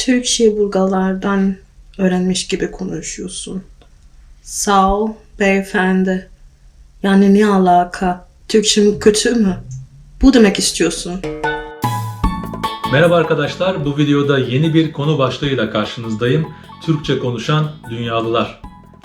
Türk Bulgarlardan öğrenmiş gibi konuşuyorsun. Sağ ol beyefendi. Yani ne alaka? Türkçem kötü mü? Bu demek istiyorsun. Merhaba arkadaşlar, bu videoda yeni bir konu başlığıyla karşınızdayım. Türkçe konuşan dünyalılar.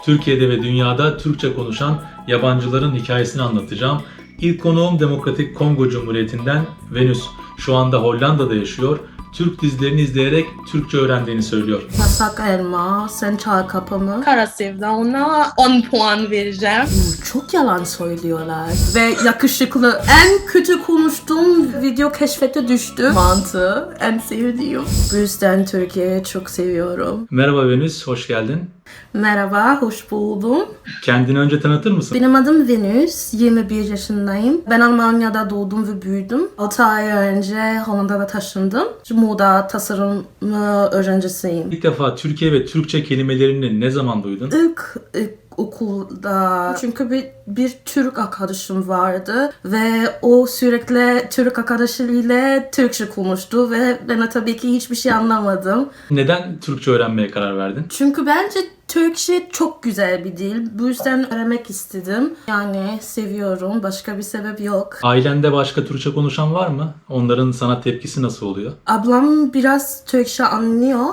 Türkiye'de ve dünyada Türkçe konuşan yabancıların hikayesini anlatacağım. İlk konuğum Demokratik Kongo Cumhuriyeti'nden Venüs. Şu anda Hollanda'da yaşıyor. Türk dizilerini izleyerek Türkçe öğrendiğini söylüyor. Yasak elma, sen çal kapımı. Kara Sevda ona 10 puan vereceğim. Çok yalan söylüyorlar. Ve yakışıklı. En kötü konuştuğum video keşfete düştü. Mantığı. En sevdiğim. Bu yüzden Türkiye'yi çok seviyorum. Merhaba Venüs, hoş geldin. Merhaba, hoş buldum. Kendini önce tanıtır mısın? Benim adım Venüs, 21 yaşındayım. Ben Almanya'da doğdum ve büyüdüm. 6 ay önce Hollanda'da taşındım. Moda tasarımı öğrencisiyim. İlk defa Türkiye ve Türkçe kelimelerini ne zaman duydun? İlk, ilk okulda çünkü bir, bir Türk arkadaşım vardı ve o sürekli Türk arkadaşıyla Türkçe konuştu ve ben tabii ki hiçbir şey anlamadım. Neden Türkçe öğrenmeye karar verdin? Çünkü bence Türkçe çok güzel bir dil. Bu yüzden öğrenmek istedim. Yani seviyorum. Başka bir sebep yok. Ailende başka Türkçe konuşan var mı? Onların sana tepkisi nasıl oluyor? Ablam biraz Türkçe anlıyor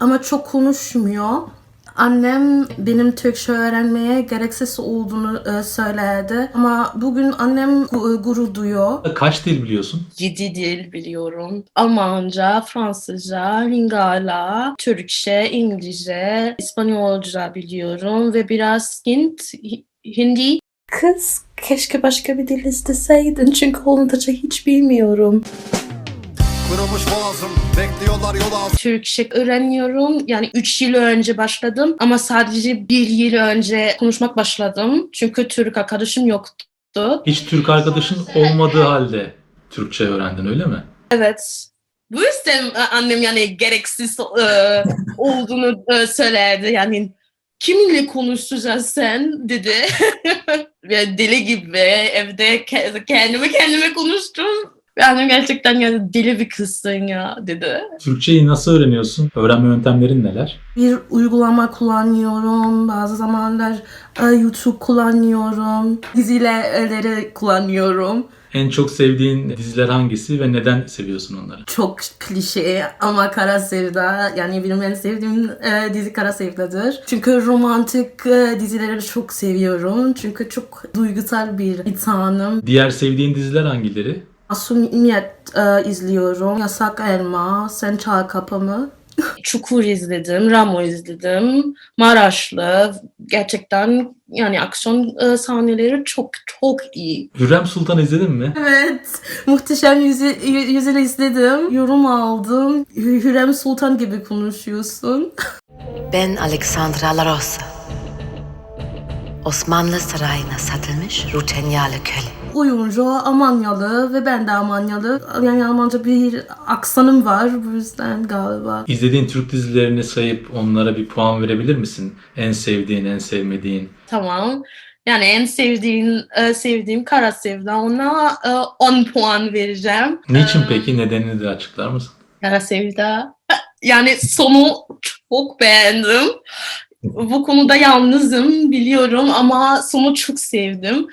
ama çok konuşmuyor. Annem benim Türkçe öğrenmeye gereksiz olduğunu e, söyledi. Ama bugün annem gu- gurur duyuyor. Kaç dil biliyorsun? 7 dil biliyorum. Almanca, Fransızca, Lingala, Türkçe, İngilizce, İspanyolca biliyorum ve biraz Hint, Hi- Hindi. Kız keşke başka bir dil isteseydin çünkü Hollandaca hiç bilmiyorum. Kırılmış boğazım Bekliyorlar yol ağzı Türkçe öğreniyorum. Yani 3 yıl önce başladım ama sadece bir yıl önce konuşmak başladım. Çünkü Türk arkadaşım yoktu. Hiç Türk arkadaşın olmadığı halde Türkçe öğrendin öyle mi? Evet. Bu yüzden e, annem yani gereksiz e, olduğunu e, söyledi. Yani kiminle konuşacağız sen dedi. Ve deli gibi evde ke- kendime kendime konuştum. Ve annem gerçekten yani deli bir kızsın ya dedi. Türkçeyi nasıl öğreniyorsun? Öğrenme yöntemlerin neler? Bir uygulama kullanıyorum. Bazı zamanlar e, YouTube kullanıyorum. Dizileri kullanıyorum. En çok sevdiğin diziler hangisi ve neden seviyorsun onları? Çok klişe ama Kara Sevda yani benim en sevdiğim e, dizi Kara Sevda'dır. Çünkü romantik e, dizileri çok seviyorum. Çünkü çok duygusal bir insanım. Diğer sevdiğin diziler hangileri? Masumiyet e, izliyorum. Yasak Elma, Sen Çal Kapımı. Çukur izledim, Ramo izledim, Maraşlı. Gerçekten yani aksiyon e, sahneleri çok çok iyi. Hürrem Sultan izledin mi? Evet, muhteşem yüzü, yü- yüzünü izledim. Yorum aldım. Hü- Hürrem Sultan gibi konuşuyorsun. Ben Alexandra La Rosa. Osmanlı sarayına satılmış Rutenyalı köle. Oyuncu Amanyalı ve ben de Amanyalı. Yani Almanca bir aksanım var bu yüzden galiba. İzlediğin Türk dizilerini sayıp onlara bir puan verebilir misin? En sevdiğin, en sevmediğin. Tamam. Yani en sevdiğim e, sevdiğim Kara Sevda ona e, 10 puan vereceğim. Niçin E, peki? Nedenini de açıklar mısın? Kara Sevda. Yani sonu çok beğendim. Bu konuda yalnızım biliyorum ama sonu çok sevdim.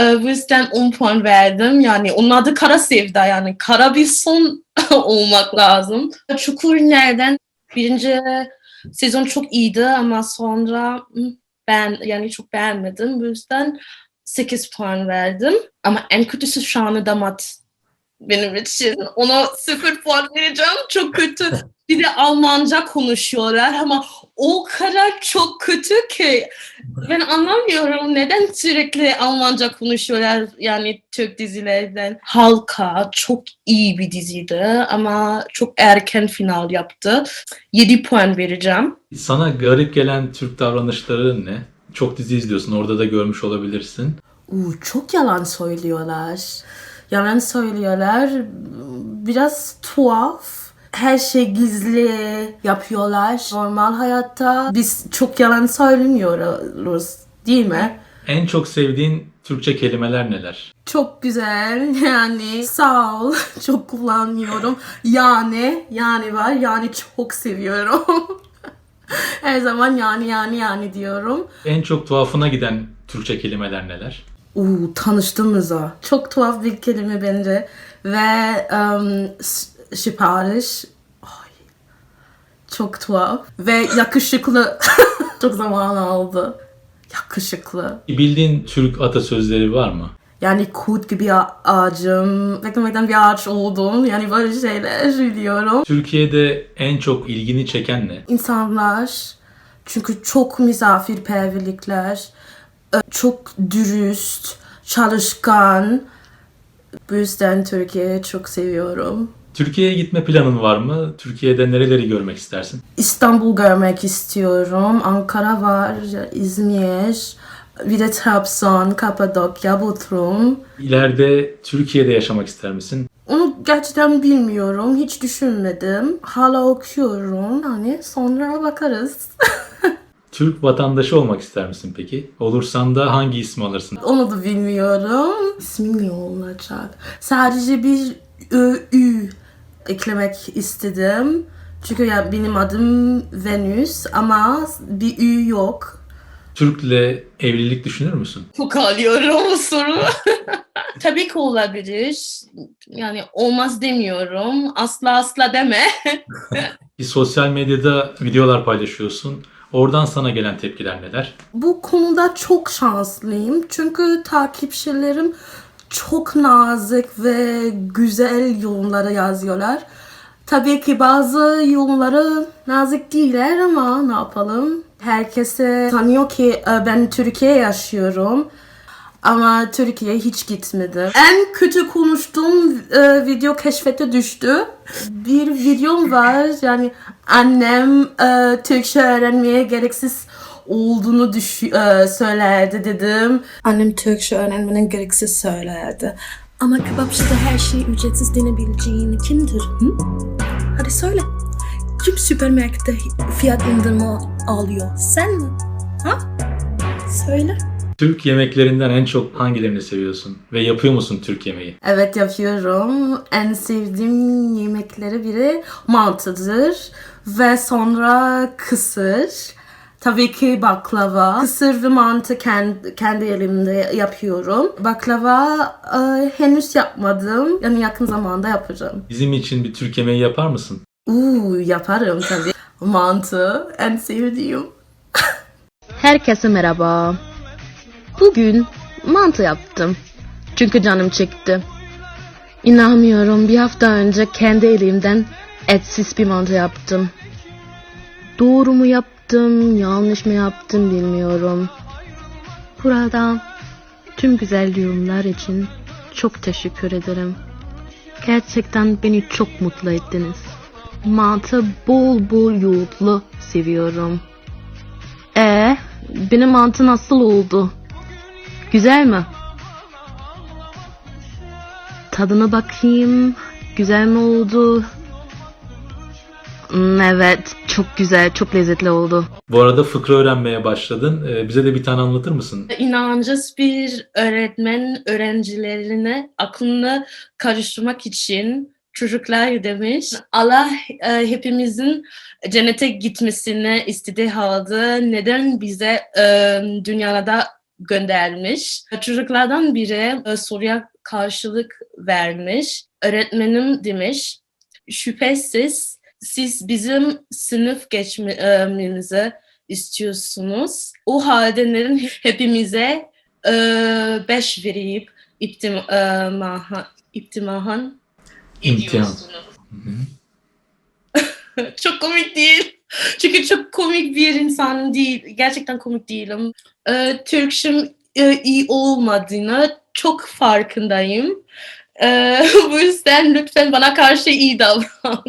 E, bu yüzden 10 puan verdim. Yani onun adı Kara Sevda yani kara bir son olmak lazım. Çukur nereden? Birinci sezon çok iyiydi ama sonra ben yani çok beğenmedim. Bu yüzden 8 puan verdim. Ama en kötüsü Şanı Damat benim için. Ona 0 puan vereceğim. Çok kötü. Bir de Almanca konuşuyorlar ama o kadar çok kötü ki ben anlamıyorum neden sürekli Almanca konuşuyorlar yani Türk dizilerden. Halka çok iyi bir diziydi ama çok erken final yaptı. 7 puan vereceğim. Sana garip gelen Türk davranışları ne? Çok dizi izliyorsun, orada da görmüş olabilirsin. Uu, çok yalan söylüyorlar. Yalan söylüyorlar. Biraz tuhaf. Her şey gizli yapıyorlar. Normal hayatta biz çok yalan söylemiyoruz değil mi? En çok sevdiğin Türkçe kelimeler neler? Çok güzel yani sağ ol çok kullanıyorum. Yani yani var yani çok seviyorum. Her zaman yani yani yani diyorum. En çok tuhafına giden Türkçe kelimeler neler? Uuu tanıştığımızda çok tuhaf bir kelime bence ve um, sipariş Ay, çok tuhaf ve yakışıklı çok zaman aldı. Yakışıklı. Bildiğin Türk atasözleri var mı? Yani kurt gibi ağacım, beklemekten bir ağaç oldum. Yani böyle şeyler biliyorum. Türkiye'de en çok ilgini çeken ne? İnsanlar çünkü çok misafirperverlikler, çok dürüst, çalışkan. Bu yüzden Türkiye'yi çok seviyorum. Türkiye'ye gitme planın var mı? Türkiye'de nereleri görmek istersin? İstanbul görmek istiyorum. Ankara var, İzmir, bir de Trabzon, Kapadokya, Bodrum. İleride Türkiye'de yaşamak ister misin? Onu gerçekten bilmiyorum. Hiç düşünmedim. Hala okuyorum. Yani sonra bakarız. Türk vatandaşı olmak ister misin peki? Olursan da hangi ismi alırsın? Onu da bilmiyorum. İsmim ne olacak? Sadece bir Ö, Ü eklemek istedim. Çünkü ya benim adım Venüs ama bir Ü yok. Türk'le evlilik düşünür müsün? Çok alıyorum bu soru. Tabii ki olabilir. Yani olmaz demiyorum. Asla asla deme. Bir sosyal medyada videolar paylaşıyorsun. Oradan sana gelen tepkiler neler? Bu konuda çok şanslıyım. Çünkü takipçilerim çok nazik ve güzel yorumları yazıyorlar. Tabii ki bazı yorumları nazik değiller ama ne yapalım? Herkese sanıyor ki e, ben Türkiye yaşıyorum. Ama Türkiye'ye hiç gitmedim. En kötü konuştuğum e, video keşfete düştü. Bir videom var. Yani annem e, Türkçe öğrenmeye gereksiz olduğunu düş e, söylerdi dedim. Annem Türkçe öğrenmenin gereksiz söylerdi. Ama kebapçıda her şey ücretsiz denebileceğini kimdir? Hı? Hadi söyle. Kim süpermarkette fiyat indirimi alıyor? Sen mi? Ha? Söyle. Türk yemeklerinden en çok hangilerini seviyorsun? Ve yapıyor musun Türk yemeği? Evet yapıyorum. En sevdiğim yemekleri biri mantıdır. Ve sonra kısır. Tabii ki baklava. Kısır ve mantı kendi, kendi elimde yapıyorum. Baklava e, henüz yapmadım. Yani yakın zamanda yapacağım. Bizim için bir Türk yemeği yapar mısın? Uuu yaparım tabii. Mantı en sevdiğim. Herkese merhaba. Bugün mantı yaptım. Çünkü canım çekti. İnanmıyorum bir hafta önce kendi elimden etsiz bir mantı yaptım. Doğru mu yaptım, yanlış mı yaptım bilmiyorum. Burada tüm güzel yorumlar için çok teşekkür ederim. Gerçekten beni çok mutlu ettiniz. Mantı bol bol yoğurtlu seviyorum. Ee, benim mantı nasıl oldu? Güzel mi? Tadına bakayım. Güzel mi oldu? Hmm, Evet, çok güzel, çok lezzetli oldu. Bu arada fıkra öğrenmeye başladın. Ee, bize de bir tane anlatır mısın? İnancız bir öğretmen öğrencilerine aklını karıştırmak için çocuklar demiş. Allah e, hepimizin cennete gitmesini istediği halde neden bize e, dünyada göndermiş? Çocuklardan biri e, soruya karşılık vermiş. Öğretmenim demiş. Şüphesiz siz bizim sınıf geçmemizi istiyorsunuz. O halde neden hepimize e, beş verip iptimahan, iptimahan İmtihan. ediyorsunuz? çok komik değil. Çünkü çok komik bir insan değil. Gerçekten komik değilim. Ee, Türkçem e, iyi olmadığını çok farkındayım. Ee, bu yüzden lütfen bana karşı iyi davran.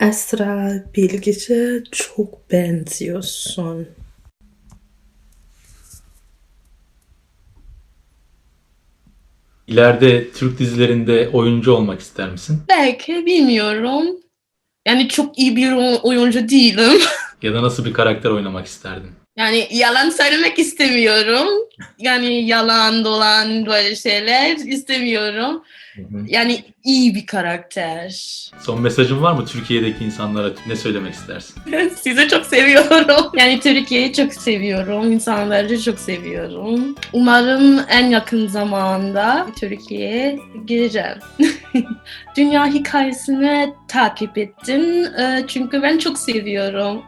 Esra Bilgiç'e çok benziyorsun. İleride Türk dizilerinde oyuncu olmak ister misin? Belki bilmiyorum. Yani çok iyi bir oy- oyuncu değilim. Ya da nasıl bir karakter oynamak isterdin? Yani yalan söylemek istemiyorum. Yani yalan dolan böyle şeyler istemiyorum. Yani iyi bir karakter. Son mesajın var mı Türkiye'deki insanlara? Ne söylemek istersin? Sizi çok seviyorum. Yani Türkiye'yi çok seviyorum. İnsanları çok seviyorum. Umarım en yakın zamanda Türkiye'ye gireceğim. Dünya hikayesini takip ettim. Ee, Çünkü ben çok seviyorum.